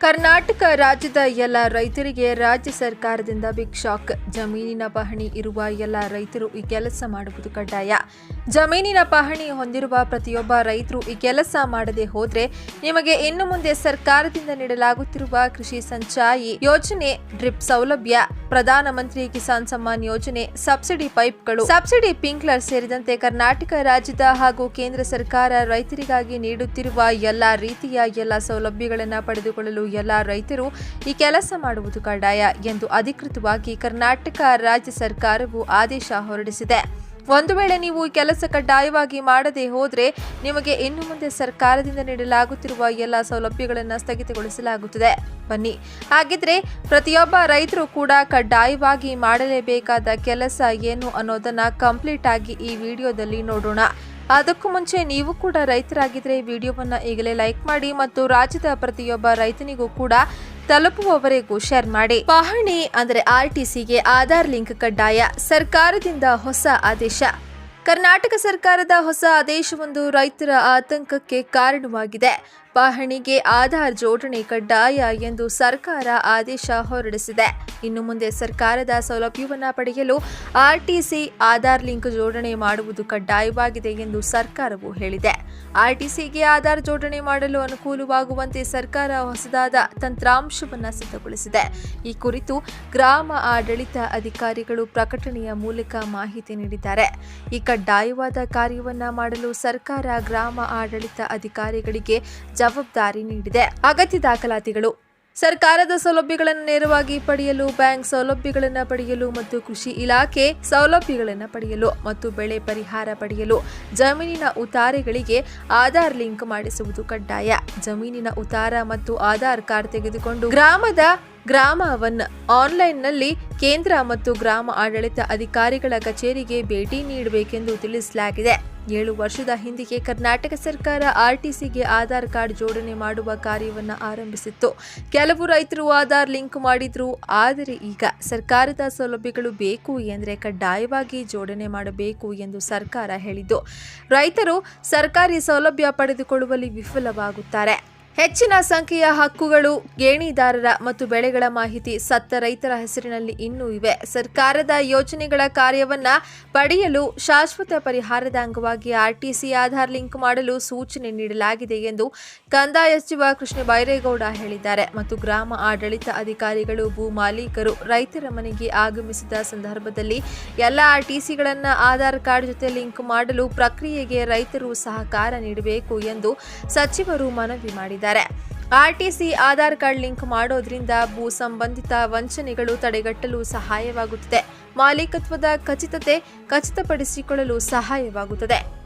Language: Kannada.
ಕರ್ನಾಟಕ ರಾಜ್ಯದ ಎಲ್ಲ ರೈತರಿಗೆ ರಾಜ್ಯ ಸರ್ಕಾರದಿಂದ ಬಿಗ್ ಶಾಕ್. ಜಮೀನಿನ ಪಹಣಿ ಇರುವ ಎಲ್ಲ ರೈತರು ಈ ಕೆಲಸ ಮಾಡುವುದು ಕಡ್ಡಾಯ. ಜಮೀನಿನ ಪಹಣಿ ಹೊಂದಿರುವ ಪ್ರತಿಯೊಬ್ಬ ರೈತರು ಈ ಕೆಲಸ ಮಾಡದೆ ಹೋದ್ರೆ ನಿಮಗೆ ಇನ್ನು ಮುಂದೆ ಸರ್ಕಾರದಿಂದ ನೀಡಲಾಗುತ್ತಿರುವ ಕೃಷಿ ಸಂಚಾಯಿ ಯೋಜನೆ ಡ್ರಿಪ್ ಸೌಲಭ್ಯ ಪ್ರಧಾನಮಂತ್ರಿ ಕಿಸಾನ್ ಸಮ್ಮಾನ್ ಯೋಜನೆ, ಸಬ್ಸಿಡಿ ಪೈಪ್ಗಳು, ಸಬ್ಸಿಡಿ ಪಿಂಕ್ಲರ್ ಸೇರಿದಂತೆ ಕರ್ನಾಟಕ ರಾಜ್ಯದ ಹಾಗೂ ಕೇಂದ್ರ ಸರ್ಕಾರ ರೈತರಿಗಾಗಿ ನೀಡುತ್ತಿರುವ ಎಲ್ಲಾ ರೀತಿಯ ಎಲ್ಲ ಸೌಲಭ್ಯಗಳನ್ನು ಪಡೆದುಕೊಳ್ಳಲು ಎಲ್ಲ ರೈತರು ಈ ಕೆಲಸ ಮಾಡುವುದು ಕಡ್ಡಾಯ ಎಂದು ಅಧಿಕೃತವಾಗಿ ಕರ್ನಾಟಕ ರಾಜ್ಯ ಸರ್ಕಾರವು ಆದೇಶ ಹೊರಡಿಸಿದೆ. ಒಂದು ವೇಳೆ ನೀವು ಕೆಲಸ ಕಡ್ಡಾಯವಾಗಿ ಮಾಡದೆ ಹೋದರೆ ನಿಮಗೆ ಇನ್ನು ಮುಂದೆ ಸರ್ಕಾರದಿಂದ ನೀಡಲಾಗುತ್ತಿರುವ ಎಲ್ಲ ಸೌಲಭ್ಯಗಳನ್ನು ಸ್ಥಗಿತಗೊಳಿಸಲಾಗುತ್ತದೆ. ಬನ್ನಿ. ಹಾಗಿದ್ರೆ ಪ್ರತಿಯೊಬ್ಬ ರೈತರು ಕೂಡ ಕಡ್ಡಾಯವಾಗಿ ಮಾಡಲೇಬೇಕಾದ ಕೆಲಸ ಏನು ಅನ್ನೋದನ್ನ ಕಂಪ್ಲೀಟ್ ಆಗಿ ಈ ವಿಡಿಯೋದಲ್ಲಿ ನೋಡೋಣ. ಅದಕ್ಕೂ ಮುಂಚೆ ನೀವು ಕೂಡ ರೈತರಾಗಿದ್ರೆ ಈ ವಿಡಿಯೋವನ್ನ ಈಗಲೇ ಲೈಕ್ ಮಾಡಿ ಮತ್ತು ರಾಜ್ಯದ ಪ್ರತಿಯೊಬ್ಬ ರೈತನಿಗೂ ಕೂಡ ತಲುಪುವವರೆಗೂ ಶೇರ್ ಮಾಡಿ. ಪಹಣಿ ಅಂದರೆ ಆರ್ಟಿಸಿಗೆ ಆಧಾರ್ ಲಿಂಕ್ ಕಡ್ಡಾಯ ಸರ್ಕಾರದಿಂದ ಹೊಸ ಆದೇಶ. ಕರ್ನಾಟಕ ಸರ್ಕಾರದ ಹೊಸ ಆದೇಶವೊಂದು ರೈತರ ಆತಂಕಕ್ಕೆ ಕಾರಣವಾಗಿದೆ. ಪಹಣಿಗೆ ಆಧಾರ್ ಜೋಡಣೆ ಕಡ್ಡಾಯ ಎಂದು ಸರ್ಕಾರ ಆದೇಶ ಹೊರಡಿಸಿದೆ. ಇನ್ನು ಮುಂದೆ ಸರ್ಕಾರದ ಸೌಲಭ್ಯವನ್ನು ಪಡೆಯಲು ಆರ್ಟಿಸಿ ಆಧಾರ್ ಲಿಂಕ್ ಜೋಡಣೆ ಮಾಡುವುದು ಕಡ್ಡಾಯವಾಗಿದೆ ಎಂದು ಸರ್ಕಾರವು ಹೇಳಿದೆ. ಆರ್ಟಿಸಿಗೆ ಆಧಾರ್ ಜೋಡಣೆ ಮಾಡಲು ಅನುಕೂಲವಾಗುವಂತೆ ಸರ್ಕಾರ ಹೊಸದಾದ ತಂತ್ರಾಂಶವನ್ನು ಸಿದ್ಧಗೊಳಿಸಿದೆ. ಈ ಕುರಿತು ಗ್ರಾಮ ಆಡಳಿತ ಅಧಿಕಾರಿಗಳು ಪ್ರಕಟಣೆಯ ಮೂಲಕ ಮಾಹಿತಿ ನೀಡಿದ್ದಾರೆ. ಈ ಕಡ್ಡಾಯವಾದ ಕಾರ್ಯವನ್ನು ಮಾಡಲು ಸರ್ಕಾರ ಗ್ರಾಮ ಆಡಳಿತ ಅಧಿಕಾರಿಗಳಿಗೆ ನೀಡಿದೆ. ಅಗತ್ಯ ದಾಖಲಾತಿಗಳು. ಸರ್ಕಾರದ ಸೌಲಭ್ಯಗಳನ್ನು ನೇರವಾಗಿ ಪಡೆಯಲು, ಬ್ಯಾಂಕ್ ಸೌಲಭ್ಯಗಳನ್ನು ಪಡೆಯಲು ಮತ್ತು ಕೃಷಿ ಇಲಾಖೆ ಸೌಲಭ್ಯಗಳನ್ನು ಪಡೆಯಲು ಮತ್ತು ಬೆಳೆ ಪರಿಹಾರ ಪಡೆಯಲು ಜಮೀನಿನ ಉತಾರೆಗಳಿಗೆ ಆಧಾರ್ ಲಿಂಕ್ ಮಾಡಿಸುವುದು ಕಡ್ಡಾಯ. ಜಮೀನಿನ ಉತಾರ ಮತ್ತು ಆಧಾರ್ ಕಾರ್ಡ್ ತೆಗೆದುಕೊಂಡು ಗ್ರಾಮದ ಗ್ರಾಮವನ್ನು ಆನ್ಲೈನ್ನಲ್ಲಿ ಕೇಂದ್ರ ಮತ್ತು ಗ್ರಾಮ ಆಡಳಿತ ಅಧಿಕಾರಿಗಳ ಕಚೇರಿಗೆ ಭೇಟಿ ನೀಡಬೇಕೆಂದು ತಿಳಿಸಲಾಗಿದೆ. ಏಳು ವರ್ಷದ ಹಿಂದೆಯೇ ಕರ್ನಾಟಕ ಸರ್ಕಾರ ಆರ್ಟಿಸಿಗೆ ಆಧಾರ್ ಕಾರ್ಡ್ ಜೋಡಣೆ ಮಾಡುವ ಕಾರ್ಯವನ್ನು ಆರಂಭಿಸಿತ್ತು. ಕೆಲವು ರೈತರು ಆಧಾರ್ ಲಿಂಕ್ ಮಾಡಿದ್ರು. ಆದರೆ ಈಗ ಸರ್ಕಾರದ ಸೌಲಭ್ಯಗಳು ಬೇಕು ಎಂದರೆ ಕಡ್ಡಾಯವಾಗಿ ಜೋಡಣೆ ಮಾಡಬೇಕು ಎಂದು ಸರ್ಕಾರ ಹೇಳಿದ್ದು. ರೈತರು ಸರ್ಕಾರಿ ಸೌಲಭ್ಯ ಪಡೆದುಕೊಳ್ಳುವಲ್ಲಿ ವಿಫಲವಾಗುತ್ತಾರೆ. ಹೆಚ್ಚಿನ ಸಂಖ್ಯೆಯ ಹಕ್ಕುಗಳು, ಗೇಣಿದಾರರ ಮತ್ತು ಬೆಳೆಗಳ ಮಾಹಿತಿ ಸತ್ತ ರೈತರ ಹೆಸರಿನಲ್ಲಿ ಇನ್ನೂ ಇವೆ. ಸರ್ಕಾರದ ಯೋಜನೆಗಳ ಕಾರ್ಯವನ್ನ ಪಡೆಯಲು ಶಾಶ್ವತ ಪರಿಹಾರದ ಅಂಗವಾಗಿ ಆರ್ಟಿಸಿ ಆಧಾರ್ ಲಿಂಕ್ ಮಾಡಲು ಸೂಚನೆ ನೀಡಲಾಗಿದೆ ಎಂದು ಕಂದಾಯ ಸಚಿವ ಕೃಷ್ಣ ಬೈರೇಗೌಡ ಹೇಳಿದ್ದಾರೆ. ಮತ್ತು ಗ್ರಾಮ ಆಡಳಿತ ಅಧಿಕಾರಿಗಳು, ಭೂ ಮಾಲೀಕರು, ರೈತರ ಮನೆಗೆ ಆಗಮಿಸಿದ ಸಂದರ್ಭದಲ್ಲಿ ಎಲ್ಲ ಆರ್ಟಿಸಿಗಳನ್ನು ಆಧಾರ್ ಕಾರ್ಡ್ ಜೊತೆ ಲಿಂಕ್ ಮಾಡಲು ಪ್ರಕ್ರಿಯೆಗೆ ರೈತರು ಸಹಕಾರ ನೀಡಬೇಕು ಎಂದು ಸಚಿವರು ಮನವಿ ಮಾಡಿದ್ದಾರೆ. ಆರ್ಟಿಸಿ ಆಧಾರ್ ಕಾರ್ಡ್ ಲಿಂಕ್ ಮಾಡೋದ್ರಿಂದ ಭೂ ಸಂಬಂಧಿತ ವಂಚನೆಗಳು ತಡೆಗಟ್ಟಲು ಸಹಾಯವಾಗುತ್ತದೆ. ಮಾಲೀಕತ್ವದ ಖಚಿತತೆ ಖಚಿತಪಡಿಸಿಕೊಳ್ಳಲು ಸಹಾಯವಾಗುತ್ತದೆ.